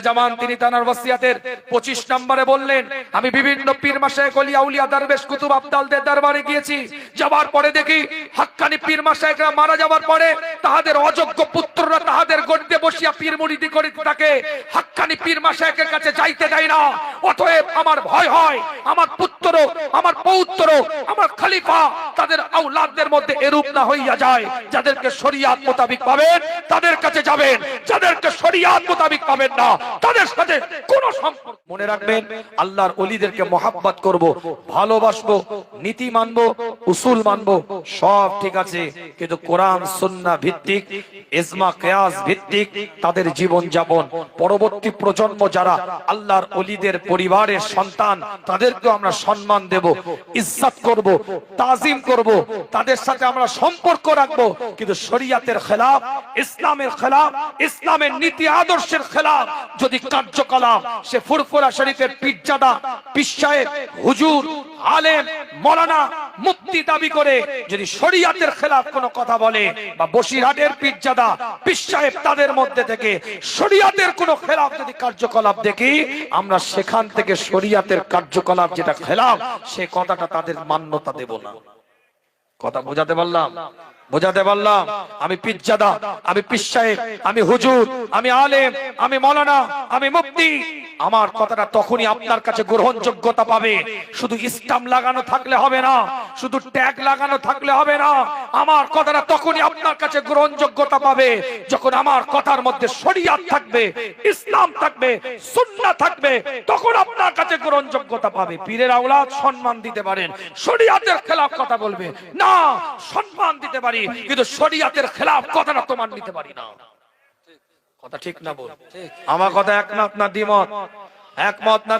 জামান তিনি তানার ওসিয়াতের 25 নম্বরে বললেন, আমি বিভিন্ন কুতুব দরবারে পরে দেখি হাক্কানি পীর মাশায়েখরা মারা যাবার পরে তাহাদের অযোগ্য পুত্ররা তাহাদের গড়িতে বসিয়া পীর মুরিদি করিতে থাকে হাক্কানি পীর মাশায়েখের কাছে যাইতে দেয় না। অতএব আমার ভয় হয়, আমার পুত্র আমার পৌত্র আমার খলিফা তাদের আউলাদদের মধ্যে এরূপ না হইয়া যায়, যাদেরকে শরিয়াত মোতাবিক পাবেন, তাদের কাছে যাবেন, যাদেরকে শরিয়াত মোতাবিক পাবেন না, তাদের সাথে কোনো সম্পর্ক মনে রাখবেন, আল্লাহর অলিদেরকে মহাব্বত করব, ভালোবাসবো, নীতি মানবো, উসুল মানবো, সব ঠিক আছে, কিন্তু কোরআন, সুন্নাহ ভিত্তিক, ইজমা, কিয়াস ভিত্তিক তাদের জীবন যাপন পরবর্তী প্রজন্ম যারা আল্লাহর অলিদের পরিবারের সন্তান তাদেরকে আমরা সম্মান দেব, ইজ্জত করব, তাজিম করব, তাদের সাথে আমরা সম্পর্ক রাখব। কিন্তু শরিয়াতের খেলাফ, ইসলামের খেলাফ, ইসলামের নীতি আদর্শের খেলাফ, যদি কার্যকলাপ, সে ফুরফুরা শরীফের পিজ্জাদা পিসাহেব হুজুর, আলেম, মৌলানা মুক্তি দাবি করে যদি শরিয়াতের খেলাফ কোনো কথা বলে বা বসিরহাটের পিজ্জাদা পিসাহেব তাদের মধ্যে থেকে শরিয়াতের কোনো খেলাফ যদি কার্যকলাপ দেখি, আমরা সেখান থেকে শরিয়াতের কার্যকলাপ যেটা খেলাফ, সে কথাটা তাদের মান্যতা দেব না। কথা বোঝাতে পারলাম? বোঝাতে পারলাম? আমি পিজ্জাদা আমি পিস আমি হুজুর, আমি আলেম, আমি মৌলানা, আমি মুফতি আমার কথাটা তখনই আপনার কাছে গ্রহণযোগ্যতা পাবে। শুধু ইসলাম লাগানো থাকলে হবে না, শুধু ট্যাগ লাগানো থাকলে হবে না, আমার কথাটা তখনই আপনার কাছে গ্রহণযোগ্যতা পাবে যখন আমার কথার মধ্যে শরিয়াত থাকবে, ইসলাম থাকবে, সুন্নাহ থাকবে, তখন আপনার কাছে গ্রহণযোগ্যতা পাবে। পীরের আওলাদ সম্মান দিতে পারেন, শরিয়াতের খেলাফ কথা বলবে। না, সম্মান দিতে পারি, কিন্তু শরিয়াতের খেলাফ কথাটা তোমার নিতে পারি না। কথা ঠিক না বল। আমার কথা না একমত না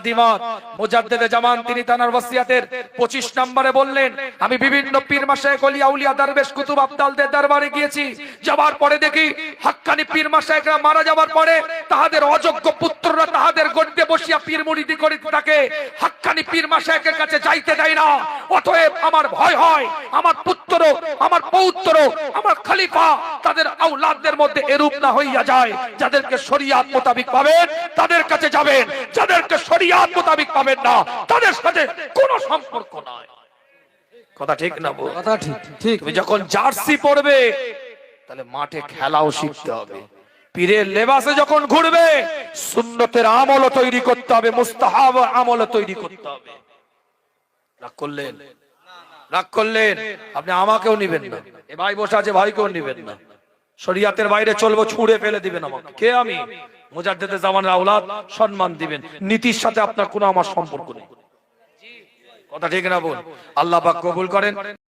মুজাদ্দেদে জামান, তিনি তানার ওসিয়াতের 25 নম্বরে বললেন, আমি বিভিন্ন পীর মাশায়েখ ওলি আউলিয়া দরবেশ কুতুব আবদালদের দরবারে গিয়েছি, যাবার পরে দেখি হাক্কানি পীর মাশায়েখরা মারা যাবার পরে তাহাদের অযোগ্য পুত্ররা তাহাদের গড়িতে বসিয়া পীর মুরিদি করিতে থাকে। হাক্কানি পীর মাশায়েখের কাছে যাইতে দেয় না। অতএব আমার ভয় হয়, আমার পুত্র আমার পৌত্র আমার খলিফা তাদের আউলাদদের মধ্যে এরূপ না হইয়া যায় যাদেরকে শরিয়াত মোতাবিক পাবেন তাদের কাছে যাবেন যাদেরকে শরিয়াত মোতাবিক পাবেন না তাদের সাথে কোনো সম্পর্ক নাই। কথা ঠিক না বল? কথা ঠিক ঠিক। তুমি যখন জার্সি পরবে তাহলে মাঠে খেলাও শিখতে হবে। পীরের লেবাসে যখন ঘুরবে সুন্নতের আমলও তৈরি করতে হবে মুস্তাহাব আমলও তৈরি করতে হবে। করলেন? রাগ করলেন, আপনি আমাকেও নিবেন না। এ ভাই বসে আছে, ভাইকেও নিবেন না। শরিয়াতের বাইরে চলবো, ছুঁড়ে ফেলে দিবেন আমাকে। কে আমি? মুজাদ্দেদে জামানের আওলাদ সম্মান দিবেন। নীতির সাথে আপনার কোনো আমার সম্পর্ক নেই। কথা ঠিক না বল আল্লাহ পাক কবুল করেন।